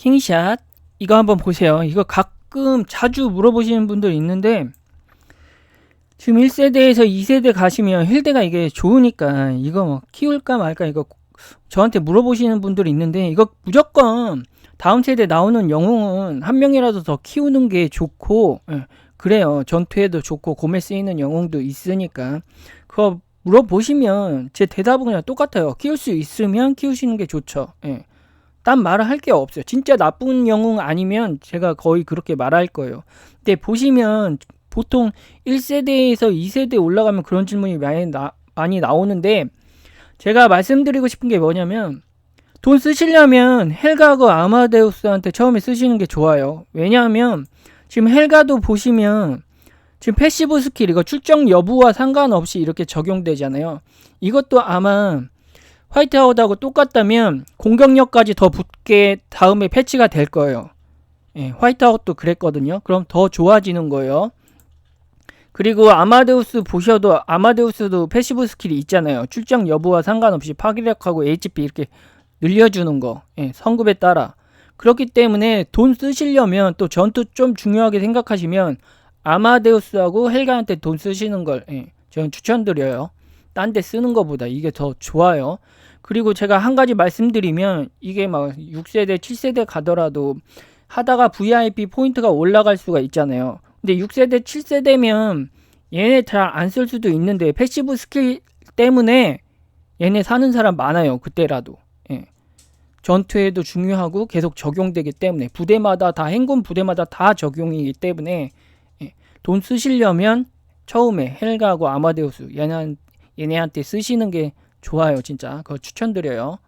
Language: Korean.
킹샷 이거 한번 보세요. 이거 가끔 자주 물어보시는 분들 있는데 지금 1세대에서 2세대 가시면 힐대가 이게 좋으니까 이거 뭐 키울까 말까 이거 저한테 물어보시는 분들이 있는데 이거 무조건 다음 세대 나오는 영웅은 한 명이라도 더 키우는 게 좋고 예, 그래요. 전투에도 좋고 곰에 쓰이는 영웅도 있으니까 그거 물어보시면 제 대답은 그냥 똑같아요. 키울 수 있으면 키우시는 게 좋죠. 예. 딴 말을 할 게 없어요. 진짜 나쁜 영웅 아니면 제가 거의 그렇게 말할 거예요. 근데 보시면 보통 1세대에서 2세대 올라가면 그런 질문이 많이, 나, 많이 나오는데 제가 말씀드리고 싶은 게 뭐냐면 돈 쓰시려면 헬가하고 아마데우스한테 처음에 쓰시는 게 좋아요. 왜냐하면 지금 헬가도 보시면 지금 패시브 스킬 이거 출정 여부와 상관없이 이렇게 적용되잖아요. 이것도 아마 화이트아웃하고 똑같다면 공격력까지 더 붙게 다음에 패치가 될 거예요. 예, 화이트아웃도 그랬거든요. 그럼 더 좋아지는 거예요. 그리고 아마데우스 보셔도 아마데우스도 패시브 스킬이 있잖아요. 출정 여부와 상관없이 파괴력하고 HP 이렇게 늘려주는 거. 예, 성급에 따라. 그렇기 때문에 돈 쓰시려면 또 전투 좀 중요하게 생각하시면 아마데우스하고 헬가한테 돈 쓰시는 걸 예, 저는 추천드려요. 딴 데 쓰는 것보다 이게 더 좋아요. 그리고 제가 한 가지 말씀드리면 이게 막 6세대, 7세대 가더라도 하다가 VIP 포인트가 올라갈 수가 있잖아요. 근데 6세대, 7세대면 얘네 잘 안 쓸 수도 있는데 패시브 스킬 때문에 얘네 사는 사람 많아요. 그때라도. 예. 전투에도 중요하고 계속 적용되기 때문에 부대마다 다 행군 부대마다 다 적용이기 때문에 예. 돈 쓰시려면 처음에 헬가하고 아마데우스 얘네, 얘네한테 쓰시는 게 좋아요 진짜. 그거 추천드려요